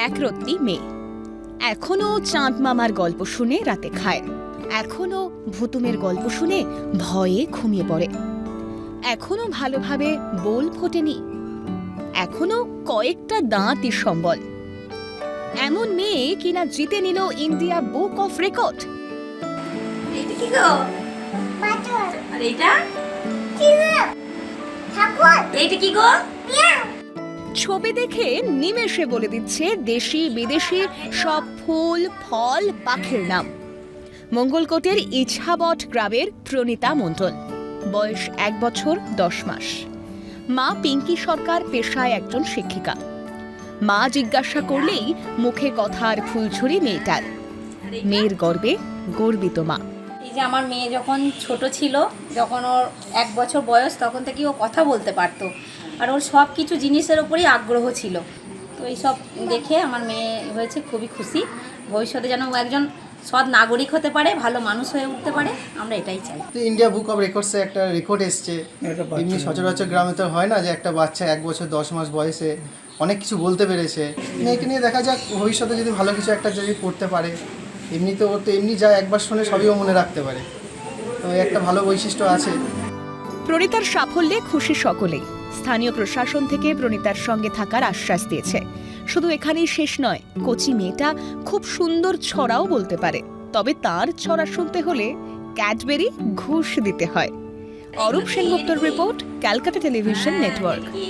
একরত্তি মেয়ে। এখনও চাঁদ মামার গল্প শুনে রাতে খায়। এখনও ভুতুমের গল্প শুনে ভয়ে ঘুমিয়ে পড়ে। এখনও ভালোভাবে বোল ফোটেনি। এখনও কয়েকটা দাঁতই সম্বল। এমন মেয়ে কিনা জিতে নিল ইন্ডিয়া বুক অফ রেকর্ড? এটা কি গো? ঠাকুর। এইটা কি গো? ছবি দেখে নিমেষে বলে দিচ্ছে দেশি, বিদেশি, সব ফুল, ফল, পাখির নাম। মঙ্গলকোটের ইছাবট গ্রামের প্রণীতা মণ্ডল। বয়স এক বছর, দশ মাস। মা পিঙ্কি সরকার পেশায় একজন শিক্ষিকা। মা জিজ্ঞাসা করলেই মুখে কথার ফুলঝুরি মেয়েটার মেয়ের গর্বে গর্বিত মা। এই যে আমার মেয়ে যখন ছোট ছিল, যখন ওর এক বছর বয়স, তখন থেকেই ও কথা বলতে পারতো। আর ওর সব কিছু জিনিসের ওপরেই আগ্রহ ছিল। তো এই সব দেখে আমার মেয়ে হয়েছে খুবই খুশি। ভবিষ্যতে যেন ও একজন সৎ নাগরিক হতে পারে ভালো মানুষ হয়ে উঠতে পারে আমরা এটাই চাই। ইন্ডিয়া বুক অফ রেকর্ডসে একটা রেকর্ড এসছে। এমনি সচরাচর গ্রামে তো হয় না যে একটা বাচ্চা এক বছর দশ মাস বয়সে অনেক কিছু বলতে পেরেছে। মেয়েকে নিয়ে দেখা যাক ভবিষ্যতে যদি ভালো কিছু একটা যদি করতে পারে এমনি তো ওর তো এমনি যা একবার শুনে সবই ও মনে রাখতে পারে। তো একটা ভালো বৈশিষ্ট্য আছে। প্রণীতার সাফল্যে খুশি সকলেই। স্থানীয় প্রশাসন থেকে প্রণীতার সঙ্গে থাকার আশ্বাস দিয়েছে। শুধু এখানেই শেষ নয়, কচি মেয়েটা খুব সুন্দর ছড়াও বলতে পারে। তবে তার ছড়া শুনতে হলে ক্যাডবেরি ঘুষ দিতে হয়। অরূপ সেনগুপ্তর রিপোর্ট, ক্যালকাটা টেলিভিশন নেটওয়ার্ক। কি?